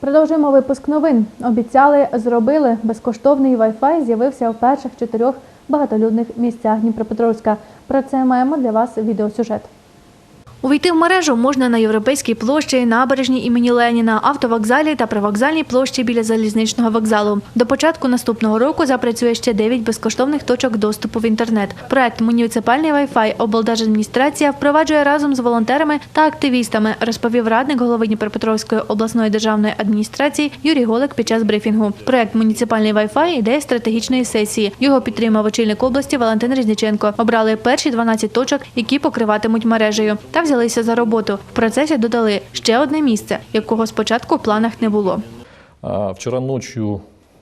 Продовжуємо випуск новин. Обіцяли, зробили. Безкоштовний Wi-Fi з'явився в перших чотирьох багатолюдних місцях Дніпропетровська. Про це маємо для вас відеосюжет. Увійти в мережу можна на Європейській площі, набережній імені Леніна, автовокзалі та привокзальній площі біля залізничного вокзалу. До початку наступного року запрацює ще 9 безкоштовних точок доступу в інтернет. Проект Муніципальний Wi-Fi облдержадміністрація впроваджує разом з волонтерами та активістами, розповів радник голови Дніпропетровської обласної державної адміністрації Юрій Голик під час брифінгу. Проект Муніципальний Wi-Fi – ідея стратегічної сесії. Його підтримав очільник області Валентин Різниченко. Обрали перші 12 точок, які покриватимуть мережею, та взялися за роботу. В процесі додали ще одне місце, якого спочатку в планах не було. Вчора ночі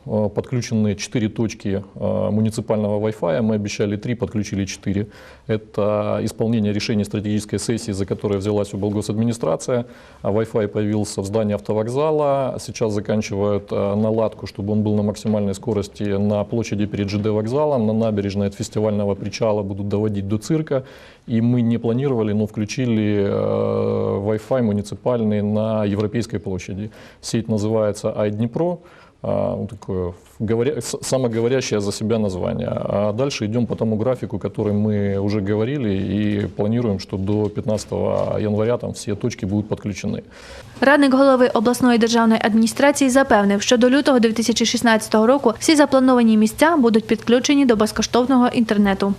подключены 4 точки э, муниципального Wi-Fi. Мы обещали 3, подключили 4. Это исполнение решения стратегической сессии, за которое взялась облгосадминистрация. А Wi-Fi появился в здании автовокзала. Сейчас заканчивают э, наладку, чтобы он был на максимальной скорости на площади перед ЖД вокзалом, на набережной от фестивального причала будут доводить до цирка. И мы не планировали, но включили э, Wi-Fi муниципальный на Европейской площади. Сеть называется iDnipro. А, ну, такое говоря, с- самоговорящее за себя название. А дальше идем по тому графику, который мы уже говорили, и планируем, что до 15 января там все точки будут подключены. Радник голови обласної державної адміністрації запевнив, що до лютого 2016 року всі заплановані місця будуть підключені до безкоштовного інтернету.